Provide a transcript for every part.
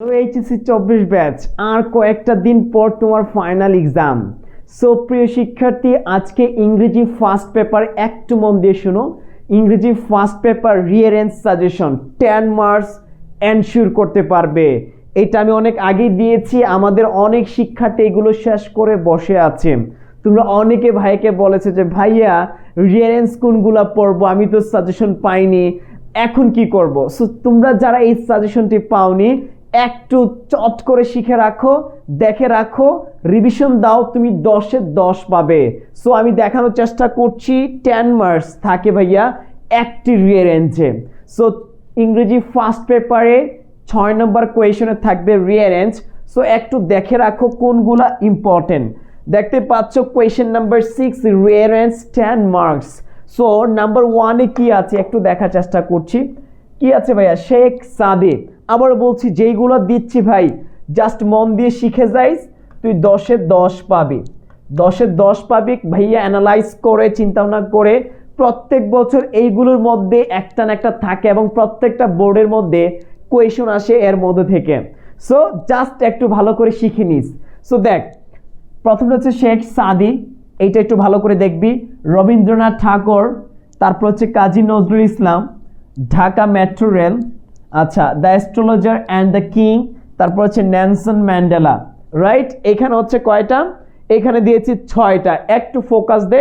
HSC চব্বিশ batch, আর কয়েকটা দিন পর তোমার ফাইনাল এক্সাম সো প্রিয় শিক্ষার্থী, আজকে ইংরেজি ফার্স্ট পেপার একটু মন দিয়ে শুনো। ইংরেজি first paper rearrange suggestion ten marks ensure করতে পারবে। এটা আমি অনেক আগেই দিয়েছি, আমাদের অনেক শিক্ষার্থী এগুলো শেষ করে বসে আছে। তোমরা অনেকে ভাইকে বলেছে যে, ভাইয়া রিয়ারেন্স কোনগুলা পড়ব? আমি তো সাজেশন পাইনি, এখন কি করব? সো তোমরা যারা এই সাজেশনটি পাওনি একটু চট করে শিখে রাখো, দেখে রাখো রিভিশন দাও, তুমি দশে দশ পাবে। সো আমি দেখানোর চেষ্টা করছি টেন মার্কস থাকে ভাইয়া, একটি রিয়ারেঞ্জে সো ইংরেজি ফার্স্ট পেপারে ছয় নম্বর কোয়েশনে থাকবে রিয়ারেঞ্জ সো একটু দেখে রাখো কোনগুলা ইম্পর্টেন্ট দেখতে পাচ্ছ question number six rearrange ten marks so number ওয়ানে কি আছে? একটু দেখার চেষ্টা করছি। কি আছে ভাইয়া? শেখ সাদে আবার বলছি, যেইগুলো দিচ্ছি ভাই জাস্ট মন দিয়ে শিখে যাইস, তুই দশে দশ পাবি। দশে দশ পাবি, ভাইয়া অ্যানালাইজ করে চিন্তা ভাবনা করে, প্রত্যেক বছর এইগুলোর মধ্যে একটা না একটা থাকে এবং প্রত্যেকটা বোর্ডের মধ্যে কোয়েশন আসে এর মধ্যে থেকে। সো জাস্ট একটু ভালো করে শিখে নিস। সো দেখ, প্রথমটা হচ্ছে শেখ সাদি, এইটা একটু ভালো করে দেখবি। রবীন্দ্রনাথ ঠাকুর, তারপর হচ্ছে কাজী নজরুল ইসলাম, ঢাকা মেট্রো রেল আচ্ছা the astrologer and the king তারপর হচ্ছে ন্যানসন ম্যান্ডেলা রাইট এখানে হচ্ছে কয়টা? এখানে দিয়েছি ছয়টা। একটু ফোকাস দে,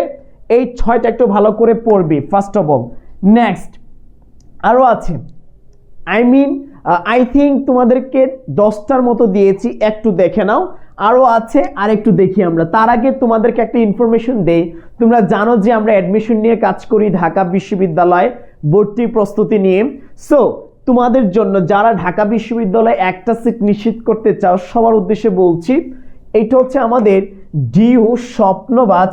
এই ছয়টা একটু ভালো করে পড়বি ফার্স্ট অফ অল নেক্সট আরও আছে। আই মিন আই থিঙ্ক তোমাদেরকে দশটার মতো দিয়েছি, একটু দেখে নাও। আরও আছে, আর একটু দেখি আমরা। তার আগে তোমাদেরকে একটা ইনফরমেশন দেই। তোমরা জানো যে আমরা অ্যাডমিশন নিয়ে কাজ করি ঢাকা বিশ্ববিদ্যালয় ভর্তি প্রস্তুতি নিয়ে। সো তোমাদের জন্য যারা ঢাকা বিশ্ববিদ্যালয়ে একটা সিট নিশ্চিত করতে চাও, সবার উদ্দেশ্যে বলছি, এটা হচ্ছে আমাদের DU Swapnobaj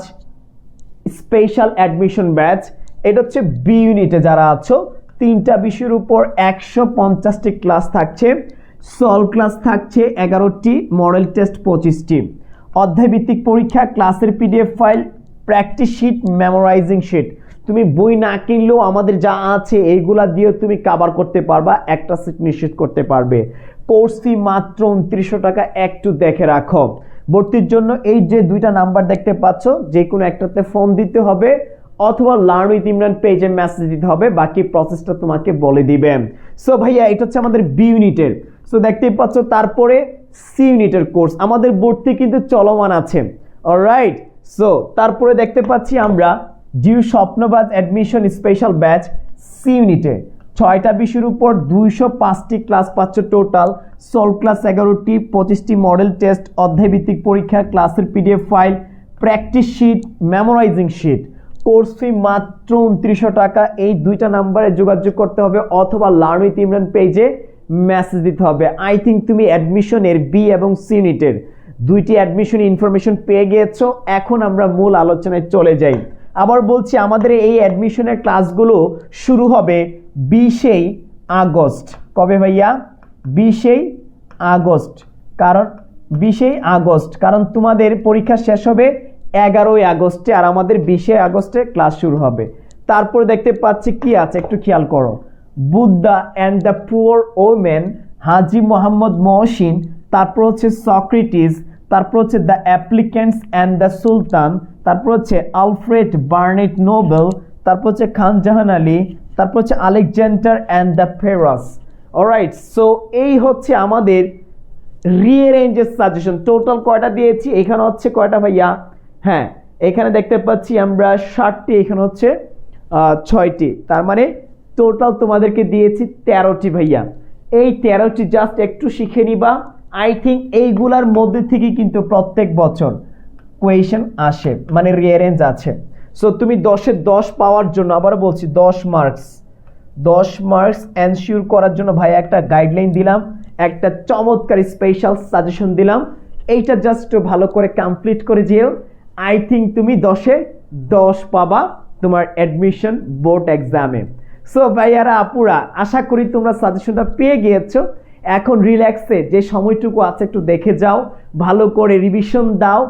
special admission batch এটা হচ্ছে বি ইউনিটে যারা আছো, তিনটা বিষয়ের উপর একশো পঞ্চাশটি ক্লাস থাকছে সলভ ক্লাস থাকছে এগারোটি মডেল টেস্ট পঁচিশটি। অধ্যায়ভিত্তিক পরীক্ষা ক্লাসের PDF file practice sheet memorizing sheet তুমি বই না কিনলেও আমাদের যা আছে এইগুলা দিয়েও তুমি কাভার করতে পারবা, একটা সিট নিশ্চিত করতে পারবে। কোর্স ফি মাত্র উনত্রিশশো টাকা, একটু দেখে রাখো। ভর্তির জন্য এই যে দুইটা নাম্বার দেখতে পাচ্ছ যে কোনো একটাতে ফোন দিতে হবে, অথবা লার্ন উইথ ইমরান পেজে মেসেজ দিতে হবে, বাকি প্রসেসটা তোমাকে বলে দিবে। সো ভাইয়া, এটা হচ্ছে আমাদের বি ইউনিটের সো দেখতেই পাচ্ছ, তারপরে সি ইউনিটের কোর্স আমাদের ভর্তি কিন্তু চলমান আছে। অলরাইট সো তারপরে দেখতে পাচ্ছি আমরা জিউ Swapnobaj admission special batch C ইউনিটে ছয়টা বিষয়ের উপর দুইশো পাঁচটি ক্লাস পাচ্ছ টোটাল সলভ ক্লাস এগারোটি, পঁচিশটি মডেল টেস্ট অধ্যায়ভিত্তিক পরীক্ষা ক্লাসের PDF file practice sheet memorizing sheet course fee মাত্র উনত্রিশশো টাকা। এই দুইটা নাম্বারে যোগাযোগ করতে হবে অথবা লার্ন উইথ ইমরান পেজে মেসেজ দিতে হবে। আই থিঙ্ক তুমি অ্যাডমিশনের বি এবং সি ইউনিটের দুইটি অ্যাডমিশন ইনফরমেশন পেয়ে গিয়েছো। এখন আমরা মূল আলোচনায় চলে যাই। আবার বলছি, আমাদের এই অ্যাডমিশনের ক্লাসগুলো শুরু হবে বিশেই আগস্ট। কবে ভাইয়া? বিশেই আগস্ট। কারণ বিশেই আগস্ট। কারণ তোমাদের পরীক্ষা শেষ হবে এগারোই আগস্টে আর আমাদের বিশে আগস্টে ক্লাস শুরু হবে। তারপর দেখতে পাচ্ছি কি আছে, একটু খেয়াল করো। Buddha and the poor woman Haji Mohammad Mohsin, তারপর হচ্ছে সক্রিটিস তারপর হচ্ছে the applicants and the sultan তারপর হচ্ছে আলফ্রেড বার্নেট নোবেল, তারপর হচ্ছে খান জাহান আলী, তারপর হচ্ছে Alexander and the Porus. Alright so এই হচ্ছে আমাদের রিয়ারেঞ্জের সাজেশন টোটাল কয়টা দিয়েছি? এখানে হচ্ছে কয়টা ভাইয়া? হ্যাঁ এখানে দেখতে পাচ্ছি আমরা ষাটটি, এখানে হচ্ছে ছয়টি। তার মানে টোটাল তোমাদেরকে দিয়েছি তেরোটি ভাইয়া। এই তেরোটি জাস্ট একটু শিখে নিবা। আই থিঙ্ক এইগুলার মধ্যে থেকে কিন্তু প্রত্যেক বছর কোয়েশন আসে মানে রিয়ারেঞ্জ আছে। সো তুমি দশে দশ পাওয়ার জন্য আবার বলছি, দশ মার্কস দশ মার্কস এনশিওর করার জন্য ভাই একটা গাইডলাইন দিলাম, একটা চমৎকার স্পেশাল সাজেশন দিলাম। এইটা জাস্ট ভালো করে কমপ্লিট করে যেও। আই থিঙ্ক তুমি দশে দশ পাবা তোমার অ্যাডমিশন বোর্ড এক্সামে সো ভাইয়ারা, আপুরা, আশা করি তোমরা সাজেশনটা পেয়ে গিয়েছো। এখন রিল্যাক্সে যে সময়টুকু আছে একটু দেখে যাও, ভালো করে রিভিশন দাও।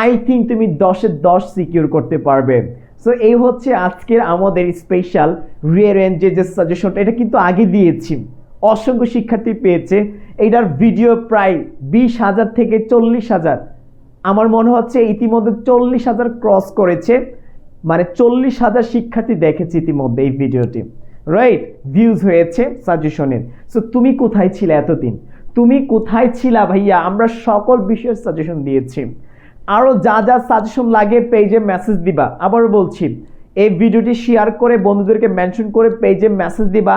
আই থিঙ্ক তুমি দশে দশ সিকিউর করতে পারবে। সো এই হচ্ছে আজকের আমাদের স্পেশাল রিয়ারেঞ্জে যে সাজেশনটা এটা কিন্তু আগে দিয়েছি। অসংখ্য শিক্ষার্থী পেয়েছে। এটার ভিডিও প্রায় বিশ হাজার থেকে চল্লিশ হাজার। আমার মনে হচ্ছে ইতিমধ্যে চল্লিশ হাজার ক্রস করেছে। মানে চল্লিশ হাজার শিক্ষার্থী দেখেছে ইতিমধ্যে এই ভিডিওটি রাইট ভিউজ হয়েছে সাজেশনের সো তুমি কোথায় ছিলে এতদিন? তুমি কোথায় ছিলা ভাইয়া? আমরা সকল বিষয়ের সাজেশন দিয়েছি। আরও যা যা সাজেশন লাগে পেজে মেসেজ দিবা। আবার বলছি, এই ভিডিওটি শেয়ার করে বন্ধুদেরকে মেনশন করে পেজে মেসেজ দিবা।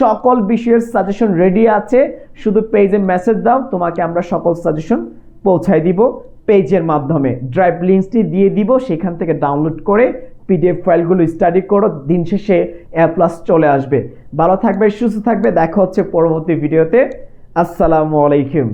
সকল বিষয়ের সাজেশন রেডি আছে, শুধু পেজে মেসেজ দাও, তোমাকে আমরা সকল সাজেশন পৌঁছায় দিব পেজের মাধ্যমে। ড্রাইভ লিঙ্কসটি দিয়ে দিব, সেখান থেকে ডাউনলোড করে পিডিএফ ফাইলগুলো স্টাডি করো, দিন শেষে এ প্লাস চলে আসবে। ভালো থাকবে, সুস্থ থাকবে, দেখা হচ্ছে পরবর্তী ভিডিওতে আসসালামু আলাইকুম।